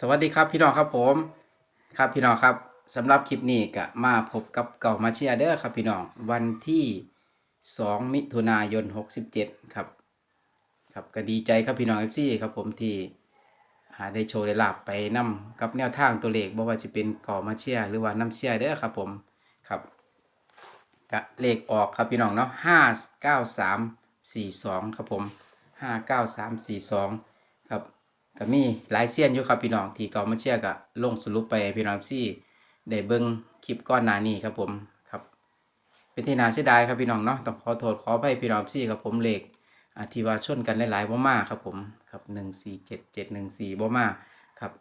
สวัสดีครับพี่น้องครับผมครับพี่น้องครับสำหรับคลิปนี้ก็มาพบกับเก่ามาเชียเด้อครับพี่น้องวันที่ 2 มิถุนายน 67 ครับครับก็ดีใจครับพี่น้อง FC ครับผมที่หาได้โชว์ได้ลาบไปนํกับแนวทางตัวเลขบ่ว่าจะเป็นเก่ามาเชียหรือว่าน้ำเชียเด้อครับผมครับก็เลขออกครับพี่น้องเนาะ59342 ครับผม 59342ครับ ก็มีหลายเซียนอยู่ครับพี่น้องที่เกามาเชียร์ก็ลงสรุปไปพี่น้องซี่ได้เบิ่งคลิปก้อนหน้านี้ครับผมครับ เป็นที่น่าเสียดายครับพี่น้องเนาะต้องขอโทษขออภัยพี่น้องซี่ครับผมเลขอ่าที่ว่าชนกันหลายๆบ่มาครับผมครับหนึ่งสี่เจ็ดเจ็ดหนึ่งสี่บ่มาครับ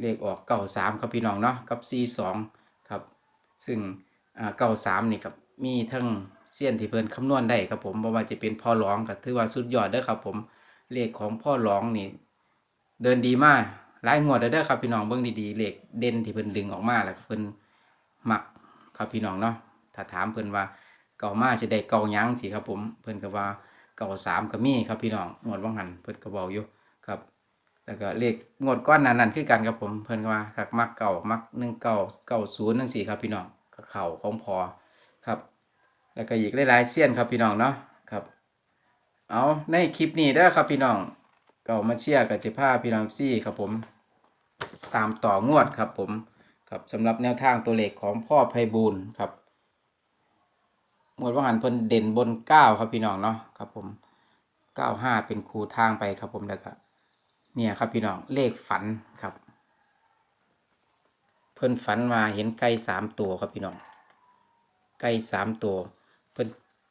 เลขออกเก้าสามครับพี่น้องเนาะกับสี่สองครับ ซึ่งอ่าเก้าสามนี่ครับมีทั้งเซียนที่เพิ่นคำนวณได้ครับผมบ่ว่าจะเป็นพ่อร้องก็ถือว่าสุดยอดเด้อครับผมเลขของพ่อร้องนี่ เดินดีมากหลายงวดเด้อครับพี่น้องเบิ่งดีๆเหลขเด่นที่เพิ่นดึงออกมาแล้วเพิ่นหมักครับพี่น้องเนาะถ้าถามเพิ่นว่าเก่ามาสิได้เก่ายังสิครับผม เพิ่นก็ว่าเก่าสามก็มีครับพี่น้องงวดว่างหันเพิ่นก็บอกอยู่ครับ แล้วก็เลขงวดก้อนนั้นนั่นคือกันครับผมเพิ่นก็ว่าถ้ามักเก่ามักหนึ่งเก่าเก่าศูนย์จังซี่ครับพี่น้องก็เข้าของพอครับ แล้วก็อีกหลายๆเสี้ยนครับพี่น้องเนาะครับ เอาในคลิปนี้เด้อครับพี่น้อง เก่ามาเชียร์กับเจพาพี่น้องซี่ครับผม ตามต่องวดครับผมครับสำหรับแนวทางตัวเลขของพ่อไพบูลครับหมวดว่าหันเพิ่นเด่นบนเก้าครับพี่น้องเนาะครับผมเก้าห้าเป็นครูทางไปครับผมแล้วก็เนี่ยครับพี่น้องเลขฝันครับ เพิ่นฝันมาเห็นไก่สามตัวครับพี่น้องไก่สามตัว เพิ่น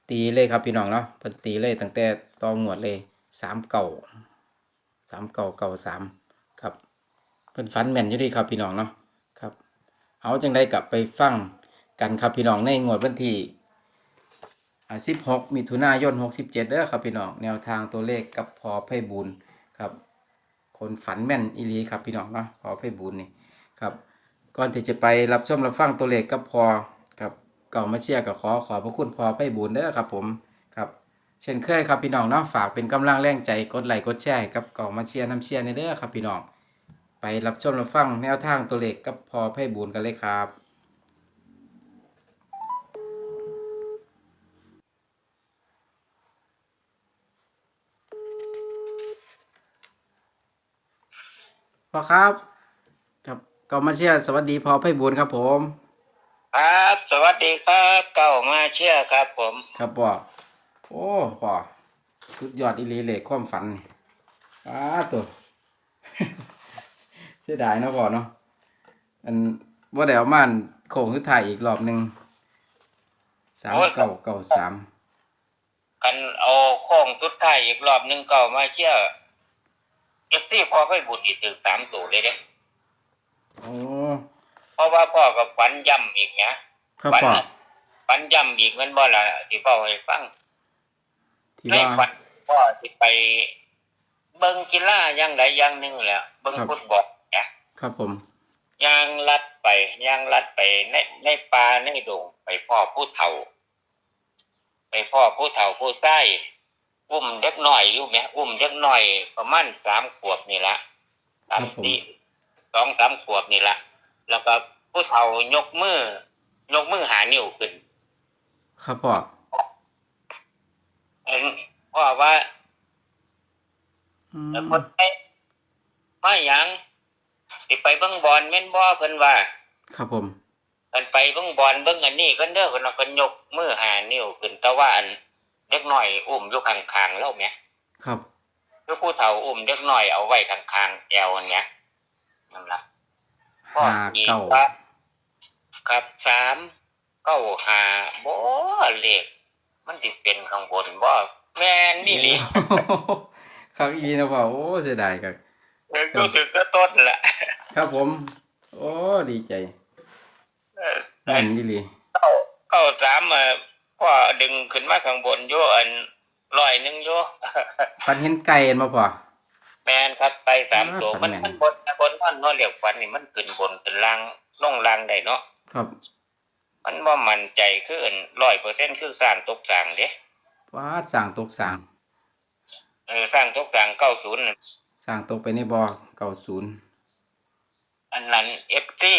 ตีเลยครับพี่น้องเนาะเพิ่นตีเลยตั้งแต่ตองหมวดเลยสามเก่า สามเก่าเก่าสามครับเพิ่นฝันแม่นอยู่ดีครับพี่น้องเนาะครับ เอาจังได้กลับไปฟังกันครับพี่น้องในงวดวันที่สิบหกมิถุนายนหกสิบเจ็ดเด้อครับพี่น้องแนวทางตัวเลขกับพอไพบูลย์ครับ คนฝันแม่นอีหลีครับพี่น้องเนาะพอไพบูลย์นี่ครับก่อนที่จะไปรับชมรับฟังตัวเลขกับพอครับก่ามาเชียร์กับขอขอบพระคุณพอไพบูลย์เด้อครับผม เช่นเคยครับพี่น้องเนาะฝากเป็นกำลังแรงใจกดไลค์กดแชร์ให้กับเก่ามาเชียร์น้ำเชียร์ในเด้อครับพี่น้องไปรับชมรับฟังแนวทางตัวเลขกับพอไพ่บูนกันเลยครับ พอครับ ครับเก่ามาเชียร์สวัสดีพอไพ่บูนครับผม ครับ สวัสดีครับเก้ามาเชื่อครับผม ครับปอ โอ้ปอสุดยอดอีหลีเลยความฝันนี่อ้าตัวเสียดายเนาะปอเนาะอันว่าเดี๋ยวมันโค้งคือถ่ายอีกรอบหนึ่งสามเก้าเก้าสามกันเอาโค้งสุดท้ายอีกรอบหนึ่งเก้ามาเชื่อเอฟซีพ่อค่อยบุญอีกถึงสามตัวเลยเด้โอ้เพราะว่าพ่อกับฝันย่ำอีกนะครับฝัปอน่ะฝันย่ำอีกมันบ่ละที่พ่อให้ฟัง ที่ในว่าฝันพ่อที่ไป เบิ่งกีฬาอย่างใดอย่างหนึ่งแหละเบิ่งครับฟุตบอลเนี่ยครับผม ยางลัดไปยางลัดไปในในป่าในดงไปพ่อผู้เฒ่า ไปพ่อผู้เฒ่าผู้ใต้อุ้มเด็กหน่อยอยู่ไหมอุ้มเด็กหน่อยประมาณสามขวบนี่ละสามสี่สองสามขวบนี่ละแล้วก็ผู้เฒ่ายกมือยกมือหานิ้วขึ้น ครับปอเอ็น พ่อว่าอืมเอ่อคนไทยมาหยังสิไปเบิ่งบอลแม่นบ่เพิ่นว่า ครับผมเพิ่นไปเบิ่งบอลเบิ่งอันนี้เพิ่นเด้อเพิ่นว่าเพิ่นยกมือหานิ้วขึ้นแต่ว่าอันเด็กน้อยอุ้มอยู่ข้างๆแล้วแหมครับคือผู้เฒ่าอุ้มเด็กน้อยเอาไว้ข้างๆแอวอันเนี้ยนั่นล่ะห้าเก้าครับครับสามเก้าห้าบ่เลขมันสิเป็นข้างบนบ่ แม่นนี่หลีครับอีนะพ่อโอ้เสียดายครับเออรู้สึกก็ต้นละครับผม โอ้ดีใจเออแม่นดีหลีเก้าเก้าสามเอ่อพ่อดึงขึ้นมาข้างบนอยู่อันร้อยหนึงอยู่ฟันเห็นไก่เห็นมาพ่อแมนครับไปสามอ่าตัวฝัมันนแม่นมันบนบนมันเนาะเรียกฟันนี่มันขึ้นบนขึ้นล่างลงล่างได้เนาะครับ มันบ่มั่นใจคืออันร้อยเปอร์เซ็นต์คือสร้างตกสร้างเด้ ว้าสร้างตกสร้างเออสร้างตกสร้างเก้าศูนย์สร้างตกไปในบ่อเก้าศูนย์อันนั้นเอฟซี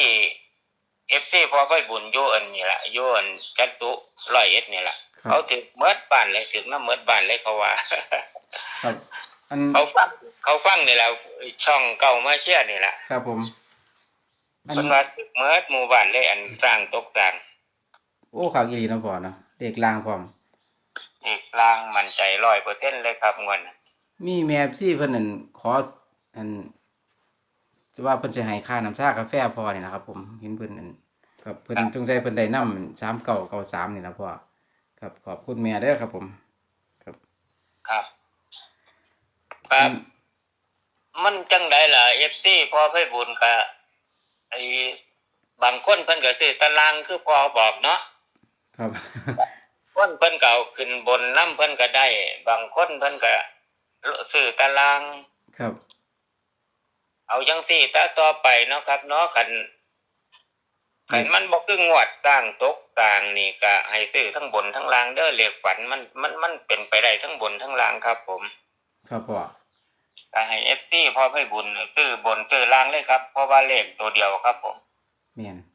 เอฟซีพอค่อยบุญโยอันนี่ละโยอันจัตุร้อยเอ็ดนี่ละครับเขาถึงเมิดบ้านเลยถึงน้ำเมิดบ้านเลยเขาว่าครับอันเขาฟังเขาฟังนี่แหละช่องเก่ามาเชื่อนี่แหละครับผมอันเป็นว่าถึงเมิดหมู่บ้านเลยอันสร้างตกสร้างโอ้ขากอีหลีเนาะพ่อเนาะเด็กลางพร้อม อีกลางมั่นใจร้อยเปอร์เซ็นต์เลยครับเงินมีแม่ซี่เพิ่นนั่นขออันจะว่าเพิ่นสิให้ค่าน้ำชากาแฟพ่อนี่นะครับ ผมเห็นเพิ่นนั่นครับเพิ่นจงใจเพิ่นได้นำ3เก่าเก่า3นี่นะพ่อครับขอบคุณแม่เด้อครับ ผม ครับครับครับมันจังไดล่ะเอฟซีพอไปบุญกะไอ้บางคนเพิ่นก็ซื้อตารางคือพอบอกเนาะครับ คนเพิ่นก็เอาขึ้นบนน้ำเพิ่นก็ได้ บางคนเพิ่นก็ซื้อตาราง ครับ เอาจังซี่ตาต่อไปเนาะครับเนาะคันคันมันบ่คืองวดสร้างตกต่างนี่ก็ให้ซื้อทั้งบนทั้งล่างเด้อเลขฝันมันมันมันเป็นไปได้ทั้งบนทั้งล่างครับ ผม ครับพ่อก็ให้ FC พอให้บุญซื้อบนซื้อล่างเลยครับเพราะว่าเลขตัวเดียวครับผมแม่นงวด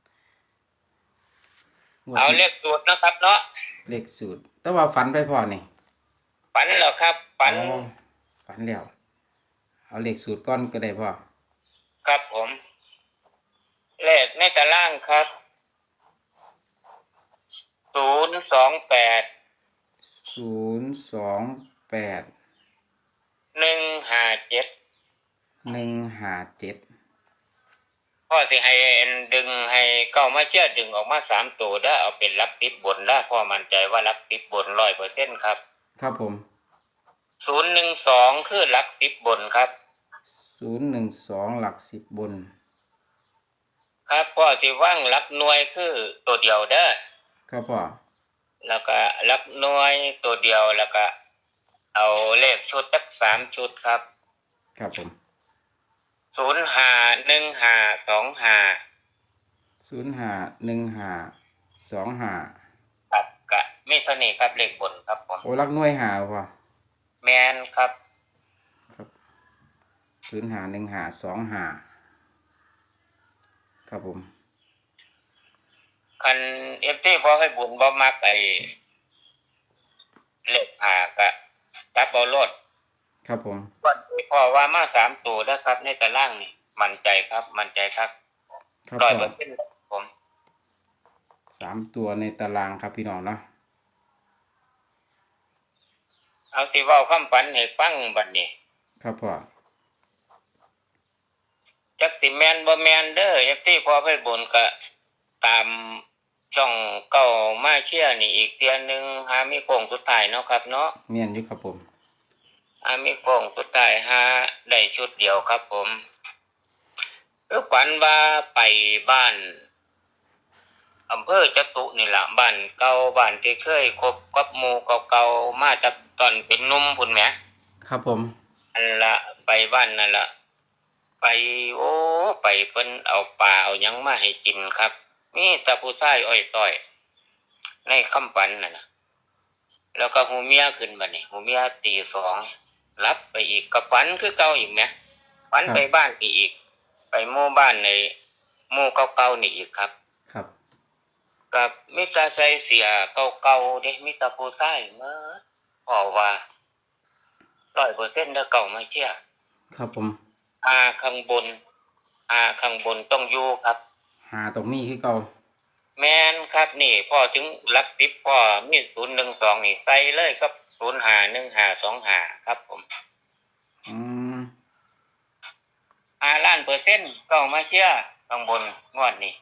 เอาเลขสูตรนะครับ เนาะเลขสูตร แต่ว่าฝันไปพ่อนี่ฝันแล้วครับฝันอ๋อฝันแล้ว เอาเลขสูตรก่อนก็ได้พ่อครับผม เลขในตารางครับศูนย์สองแปดศูนย์สองแปดหนึ่งห้าเจ็ดหนึ่งห้าเจ็ด พ่อสิให้ดึงให้เก้ามาเชื่อดึงออกมาสามตัวได้อเอาเป็นรับติดบนได้พ่อมั่นใจว่ารับติดบนร้อยเปอร์เซ็นครับ ครับผมศูนย์หนึ่งสองคือรับติดบนครับศูนย์หนึ่งสองหลักสิบบน ครับพ่อสิว่างรับหน่วยคือตัวเดียวเด้อครับพ่อแล้วก็รับหน่วยตัวเดียวแล้วก็ เอาเลขชุดสักสามชุดครับ ครับผม ศูนย์ห้าหนึ่งห้าสองห้าศูนย์ห้าหนึ่งห้าสองห้าครับกะไม่เท่านี้ครับเลขบนครับผมโอ้รักหน่วยหาพ่อแมนครับครับศูนย์ห้าหนึ่งห้าสองห้าครับผมคันเอฟซีพอให้บุญบ่มักไอ้เลขหากะจับเอารถ ครับผมวันนี้พ่อว่ามาสามตัวนะครับ ในตารางนี่มั่นใจครับ มั่นใจครับครับร้อยพ่เปออร์เซ็นต์ผม สามตัวในตารางครับพี่น้องเนาะเอาสิเว่าคำฝันให้ฟังบัดนี้ครับพ่อจักสิแมนบ่แมนเด้อเอฟซีพอให้บุญก็ตามช่องเก้ามาเชื่อนี่อีกเดือนหนึงหามีโค้งสุดท้ายเนาะครับเนาะเมียนอยู่ครับผม อามีโค้งสุดท้ายหาได้ชุดเดียวครับผมเออฝันว่าไปบ้านอำเภอจตุนี่ล่ะบ้านเก่าบ้านที่เคยคบกับหมู่เก่าๆมาจากตอนเป็นหนุ่มพุ่นแหมครับผม อันละไปบ้านนั่นละไปโอ้ไปเพิ่นเอาปลาเอาหยังมาให้กินครับมีแตะผู้ชายอ้อยต้อย ในคำฝันน่ะนะแล้วก็หูเมียขึ้นมานี่หูเมียตีสอง รับไปอีกกับฝันคือเก่าอีกไหมฝันไปบ้านอีก ไปหมู่บ้านในหมู่เก่าๆนี่อีกครับ ครับ กับมิตรใส่เสียเก่าๆเด้มิตรผู้ชายเมื่อพ่อว่าร้อยเปอร์เซ็นต์เด้อเก่าไม่เชื่อครับผมอาข้างบนอาข้างบนต้องอยู่ครับ หาตรงนี้คือเก่าแมนครับนี่พ่อถึงรักติบพ่อมีศูนย์หนึ่งสองนี่ใส่เลยครับ ศูนย์หาหนึ่งหาสองหาครับผมอืมอาล้านเปอร์เซ็นต์ก็มาเชื่อข้างบนงวดนี้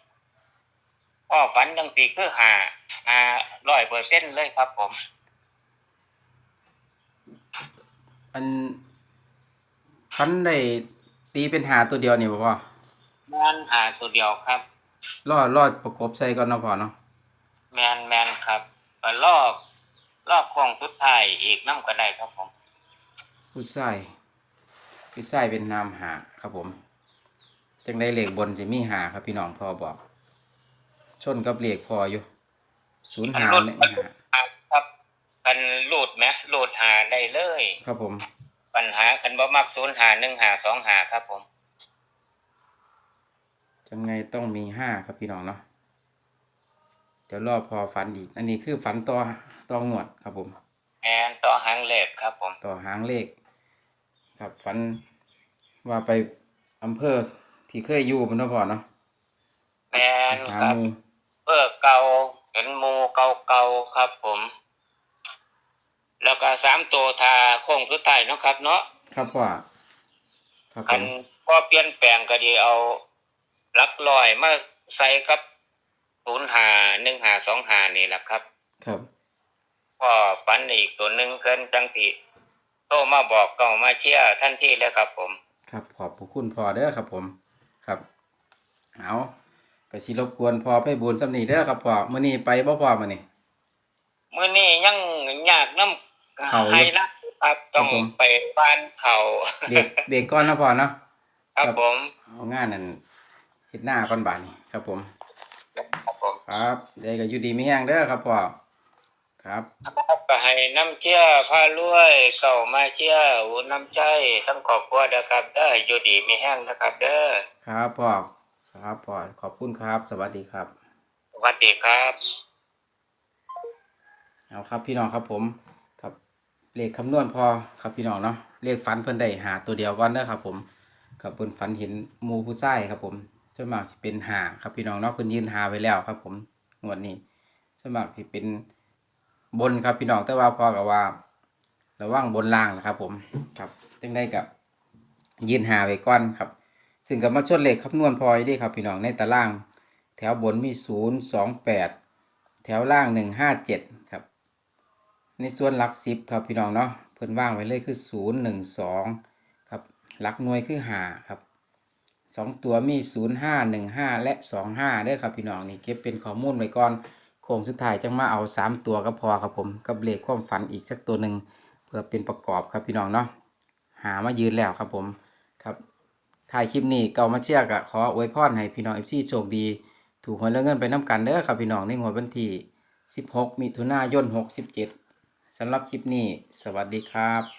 พ่อฝันจังสีคือหาหาร้อยเปอร์เซ็นต์เลยครับผม อันฟันได้ตีเป็นหาตัวเดียวนี่บ่พ่องานหาตัวเดียวครับ รอดรอดประกบใส่ก่อนเนาะพ่อเนาะแมนแมนครับก็รอบ รอบโค้งสุดท้ายอีกน้ำก็ได้ครับผม ผู้ชายผู้ชายเป็นนามหาครับผม จังได้เหล็กบนจะมีหาครับพี่น้องพ่อบอก ชนกับเหล็กพออยู่ศูนย์หาหนึ่งหาครับกันรูดไหมรูดหาได้เลย ครับผม ปัญหากันบ่มักศูนย์หาหนึ่งหาสองหาครับผมจังไงต้องมีห้าครับพี่น้องเนาะเดี๋ยวรอพอฝันอีก อันนี้คือฝันต่อ ต่องวดครับผมแอนต่อหางเลขครับผมต่อหางเลข ครับฝันว่าไปอำเภอที่เคยอยู่มันเนาะพ่อเนาะแมนหาครับ หมูเพื่อเก่าเห็นหมูเก่าๆครับผม แล้วก็สามตัวทาโค้งสุดท้ายเนาะครับ เนาะครับพ่อครับผคันมพอเปลี่ยนแปลงก็ดีเอาหลักลอยมาใส่กับศูนย์หาหนึ่งหาสองหานี่แหละครับ ครับ พ่อฝันอีกตัวหนึ่งเกินจังสีโตมาบอกก็มาเชียร์ท่านที่แล้วครับผม ครับขอบพระคุณพ่อเด้อครับผมครับเอากระชิรบกวนพ่อไปบุญสำนีเด้อครับพ่อมื้อนี้ไปบ่พ่อมื้อนี้มื้อนี้ยังยากน้ำเขาอยู่ให้นะครับต้องครับผมไปบ้านเขาเด็กเด็กก่อนนะพ่อเนาะครับผมเอางานนั่นเฮ็ดหน้าก่อนบาดนี้ครับผม ครับผมครับเดี๋ยวก็อยู่ดีมีแห้งเด้อครับพ่อ ครับก็ให้น้ำเชื่อพารวยเก่ามาเชื่ออูน้ำใจทั้งครอบครัวนะครับเด้ออยู่ดีมีแห้งนะครับ เด้อครับพ่อครับพ่อขอบคุณครับ สวัสดีครับ สวัสดีครับเอาครับพี่น้องครับผมครับเลขคำนวณพอครับพี่น้องเนาะเลขฝันเพิ่นได้หาตัวเดียวก่อนเด้อครับ ผมครับเพิ่นฝันเห็นหมูผู้ชายครับ ผมส่วนมากสิเป็นหาครับพี่น้องเนาะเพิ่นยืนหาไว้แล้วครับ ผมงวดนี้ส่วนมากสิเป็น บนครับพี่น้องแต่ว่าพอกับว่า ระว่างบนล่างนะครับ ผมครับจังได้กับยืนหาไว้ก่อนครับ ซึ่งกับมาชดเลขคำนวณพออยู่เด้ครับ พี่น้องในตาราง แถวบนมีศูนย์สองแปดแถวล่างหนึ่งห้าเจ็ดครับ ในส่วนหลักสิบครับพี่น้องเนาะเพิ่นว่างไว้เลยคือศูนย์หนึ่งสองครับหลักหน่วยคือหาครับสองตัวมีศูนย์ห้าหนึ่งห้าและสองห้าได้อครับพี่น้องนี่เก็บเป็นข้อมูลไว้ก่อน โค้งสุดท้ายจังมาเอาสามตัวก็พอครับผมกับเลขความฝันอีกสักตัวหนึ่งเพื่อเป็นประกอบครับพี่น้องเนาะหามายืนแล้วครับผมครับถ่ายคลิปนี้เก่ามาเชียร์กะขออวยพรให้พี่น้องเอฟซีโชคดี ถูกหวยแล้วเงินไปน้ำกันเด้อครับพี่น้องในงวดวันที่16มิถุนายน67สำหรับคลิปนี้ สวัสดีครับ